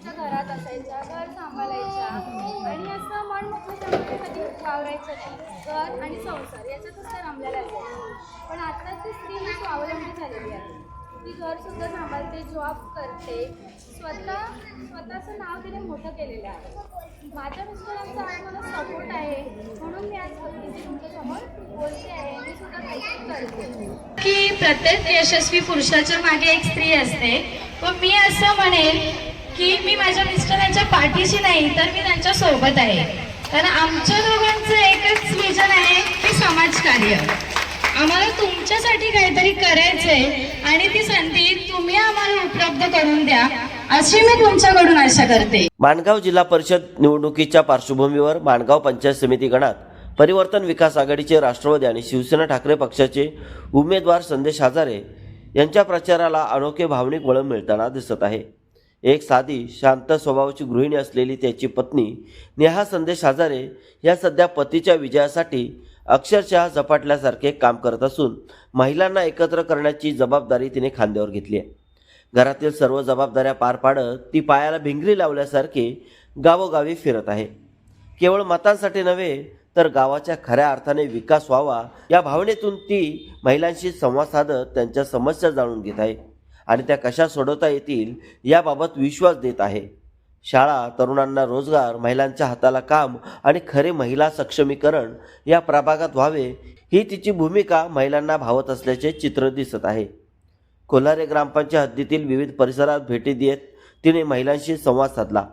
तिच्या घरात असायच्या घर सांभाळायच्या. आणि असं मन मोकळ्याच्यामध्ये कधी वावरायचं नाही घर आणि संसार याच्यातच तर रमलेला असायच्या पण आत्ताची स्त्री ही स्वावलंबी झालेली आहे. ती घरसुद्धा सांभाळते जॉब करते. स्वतः स्वतःचं नाव तिने मोठं केलेलं आहे. माझ्या मिस्टरांचा आज मला सपोर्ट आहे. म्हणून मी आज भक्तीची तुमच्यासमोर बोलते आहे. मी सुद्धा काहीतरी करते. की प्रत्येक यशस्वी पुरुषाच्या मागे एक स्त्री असते. पण मी असं म्हणेल की मी माझ्या मिस्टरांच्या पाठीशी नाही तर मी त्यांच्यासोबत आहे. कारण आमच्या दोघांचं एकच विजन आहे की समाजकार्य आम्हाला तुमच्यासाठी काहीतरी करायचंय आणि ती संधी तुम्ही आम्हाला उपलब्ध करून द्या अशी मी तुमच्याकडून आशा करते. माणगाव जिल्हा परिषद निवडणुकीच्या पार्श्वभूमीवर माणगाव पंचायत समिती गणात परिवर्तन विकास आघाडीचे राष्ट्रवादी आणि शिवसेना ठाकरे पक्षाचे उमेदवार संदेश हजारे यांच्या प्रचाराला अनोखे भावनिक वळण मिळताना दिसत आहे. एक साधी शांत स्वभावाची गृहिणी असलेली त्याची पत्नी नेहा संदेश हजारे या सध्या पतीच्या विजयासाठी अक्षरशः झपाटल्यासारखे काम करत असून महिलांना एकत्र करण्याची जबाबदारी तिने खांद्यावर घेतली आहे. घरातील सर्व जबाबदाऱ्या पार पाडत ती पायाला भिंगरी लावल्यासारखी गावोगावी फिरत आहे. केवळ मतांसाठी नव्हे तर गावाच्या खऱ्या अर्थाने विकास व्हावा या भावनेतून ती महिलांशी संवाद साधत त्यांच्या समस्या जाणून घेत आहे. आणि त्या कशा सोडवता येतील याबाबत विश्वास देत आहे. शाळा तरुणांना रोजगार महिलांच्या हाताला काम आणि खरे महिला सक्षमीकरण या प्रभागात व्हावे ही तिची भूमिका महिलांना भावत असल्याचे चित्र दिसत आहे. कोल्हारे ग्रामपंचायत हद्दीतील विविध परिसरात भेटी देत तिने महिलांशी संवाद साधला.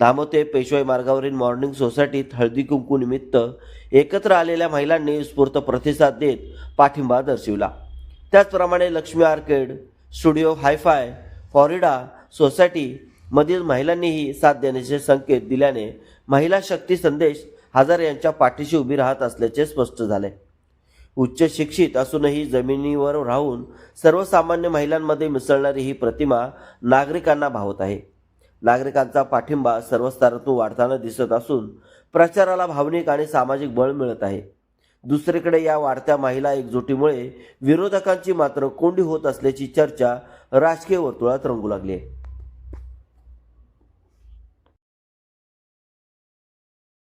दामोते पेशवाई मार्गावरील मॉर्निंग सोसायटीत हळदी कुंकू निमित्त एकत्र आलेल्या महिलांनी उत्स्फूर्त प्रतिसाद देत पाठिंबा दर्शविला. त्याचप्रमाणे Lakshmi arcade studio hi fi फॉरिडा society मधील महिलांनीही साथ देण्याचे संकेत दिल्याने महिला शक्ती संदेश हजार यांच्या पाठीशी उभी राहत असल्याचे स्पष्ट झाले. उच्च शिक्षित असूनही जमिनीवर राहून सर्वसामान्य महिलांमध्ये मिसळणारी ही प्रतिमा नागरिकांना भावत आहे. नागरिकांचा पाठिंबा सर्व स्तरातून वाढताना दिसत असून प्रचाराला भावनिक आणि सामाजिक बळ मिळत आहे. दुसरीकडे या वाढत्या महिला एकजुटीमुळे विरोधकांची मात्र कोंडी होत असल्याची चर्चा राजकीय वर्तुळात रंगू लागली आहे.